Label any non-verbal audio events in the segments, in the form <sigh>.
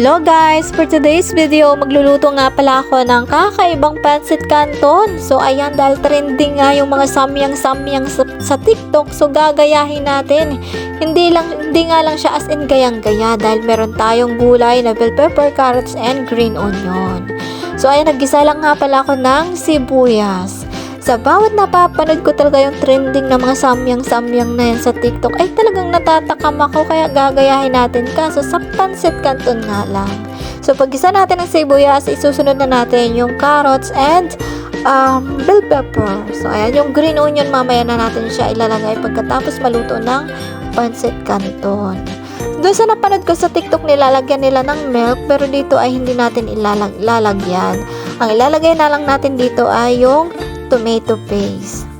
Hello guys! For today's video, magluluto nga pala ako ng kakaibang pancit canton. So ayan, dahil trending nga yung mga samyang-samyang sa, sa TikTok, so gagayahin natin. Hindi lang hindi nga lang siya as in gayang-gaya dahil meron tayong gulay na bell pepper, carrots, and green onion. So ayan, naggisa lang nga pala ako ng sibuyas. Sa bawat napapanood ko talaga yung trending na mga samyang-samyang na yan sa TikTok ay talagang natatakam ako kaya gagayahin natin kaso sa pancit canton nga lang. So pag-isa natin ang sibuyas, isusunod na natin yung carrots and um, bell pepper. So ayan, yung green onion mamaya na natin siya ilalagay pagkatapos maluto ng pancit canton. Doon sa napanood ko sa TikTok nilalagyan nila ng milk pero dito ay hindi natin ilalag- ilalagyan. Ang ilalagay na lang natin dito ay yung tomato paste.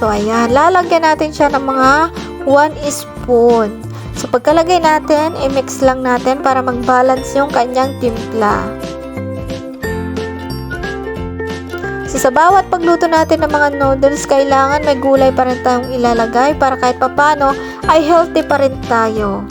So, ayan. Lalagyan natin siya ng mga 1 spoon. So, pagkalagay natin, i-mix lang natin para mag-balance yung kanyang timpla. So, sa bawat pagluto natin ng mga noodles, kailangan may gulay pa rin tayong ilalagay para kahit papano ay healthy pa rin tayo.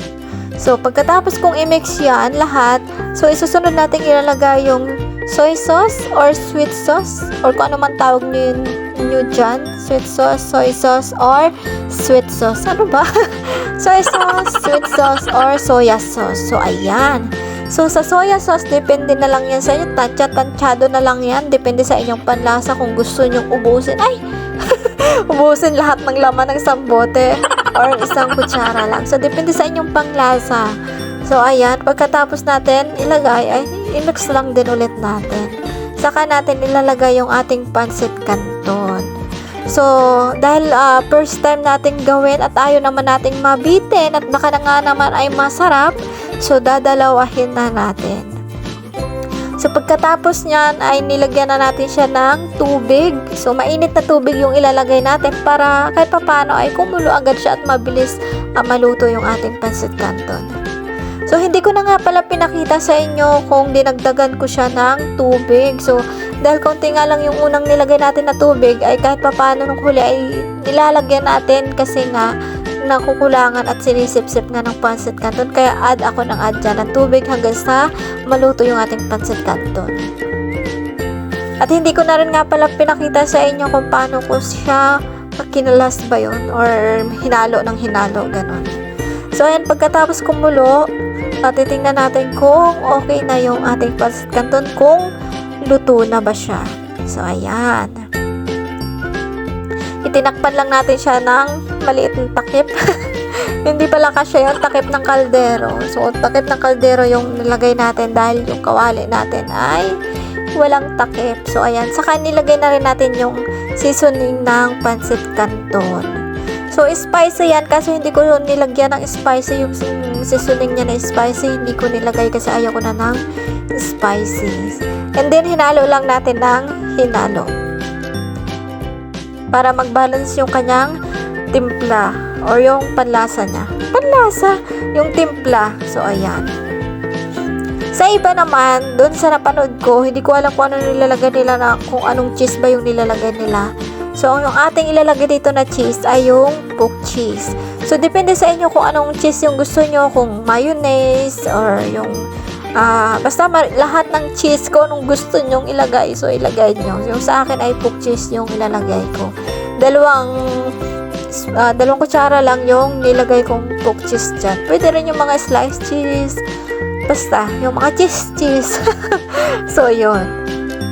So, pagkatapos kong i-mix yan lahat, so isusunod natin ilalagay yung soy sauce or sweet sauce or kung ano man tawag nyo, nyo dyan. Sweet sauce, soy sauce, or sweet sauce. Ano ba? <laughs> soy sauce, sweet sauce, or soya sauce. So, ayan. So, sa soya sauce, depende na lang yan sa inyo. Tansya-tansyado na lang yan. Depende sa inyong panlasa kung gusto nyong ubusin. Ay! <laughs> ubusin lahat ng laman ng isang bote or isang kutsara lang. So, depende sa inyong panglasa. So, ayan. Pagkatapos natin ilagay, ay, i-mix lang din ulit natin. Saka natin ilalagay yung ating pancit canton. So, dahil ah, first time natin gawin at ayaw naman nating mabitin at baka na nga naman ay masarap, so dadalawahin na natin. So, pagkatapos niyan ay nilagyan na natin siya ng tubig. So, mainit na tubig yung ilalagay natin para kahit papano ay kumulo agad siya at mabilis ah, maluto yung ating pancit canton. So, hindi ko na nga pala pinakita sa inyo kung dinagdagan ko siya ng tubig. So, dahil konti nga lang yung unang nilagay natin na tubig, ay kahit papano nung huli ay nilalagyan natin kasi nga nakukulangan at sinisip-sip nga ng pancit canton. Kaya add ako ng add dyan ng tubig hanggang sa maluto yung ating pancit canton. At hindi ko na rin nga pala pinakita sa inyo kung paano ko siya kinalas ba yun or hinalo ng hinalo, ganon. So, ayan, pagkatapos kumulo, titingnan natin kung okay na yung ating pancit canton, kung luto na ba siya. So, ayan. Itinakpan lang natin siya ng maliit na takip. <laughs> Hindi pala kasi yung takip ng kaldero. So, takip ng kaldero yung nilagay natin dahil yung kawali natin ay walang takip. So, ayan. Saka nilagay na rin natin yung seasoning ng pancit canton. So, spicy yan kasi hindi ko nilagyan ng spicy yung seasoning niya na spicy. Hindi ko nilagay kasi ayaw ko na ng spicy. And then, hinalo lang natin ng hinalo. Para mag-balance yung kanyang timpla or yung panlasa niya. Panlasa, yung timpla. So, ayan. Sa iba naman, doon sa napanood ko, hindi ko alam kung ano nilalagay nila na kung anong cheese ba yung nilalagay nila. So, yung ating ilalagay dito na cheese ay yung pork cheese. So, depende sa inyo kung anong cheese yung gusto nyo, kung mayonnaise or yung ah basta ma- lahat ng cheese ko nung gusto nyong ilagay, so ilagay nyo. Yung sa akin ay pork cheese yung ilalagay ko. Dalawang ah, dalawang kutsara lang yung nilagay kong pork cheese dyan. Pwede rin yung mga sliced cheese. Basta, yung mga cheese cheese. <laughs> so, yun.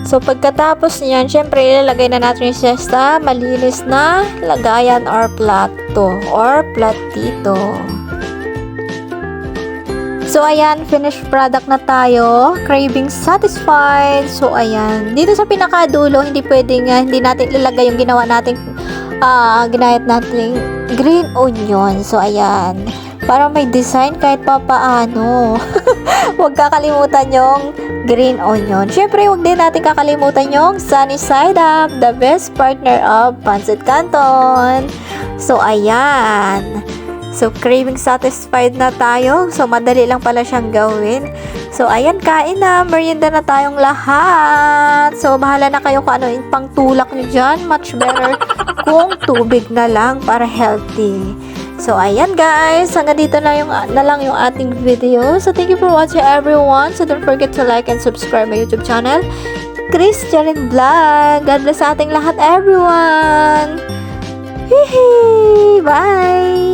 So, pagkatapos niyan, syempre, ilalagay na natin siya sa malinis na lagayan or plato or platito. So, ayan, finished product na tayo. Craving satisfied. So, ayan. Dito sa pinakadulo, hindi pwedeng, uh, hindi natin ilalagay yung ginawa nating, ah, ginayat nating green onion. So, ayan. Para may design kahit pa paano. <laughs> huwag kakalimutan yung green onion. Syempre, huwag din natin kakalimutan yung sunny side up, the best partner of pancit canton. So, ayan. So, craving satisfied na tayo. So, madali lang pala siyang gawin. So, ayan, kain na. Merienda na tayong lahat. So, bahala na kayo kung ano yung pangtulak nyo dyan. Much better kung tubig na lang para healthy. So, ayan guys. Hanggang dito na, yung, na lang yung ating video. So, thank you for watching everyone. So, don't forget to like and subscribe my YouTube channel. Chris Jarin Vlog. God bless sa ating lahat, everyone. Hihi! Bye!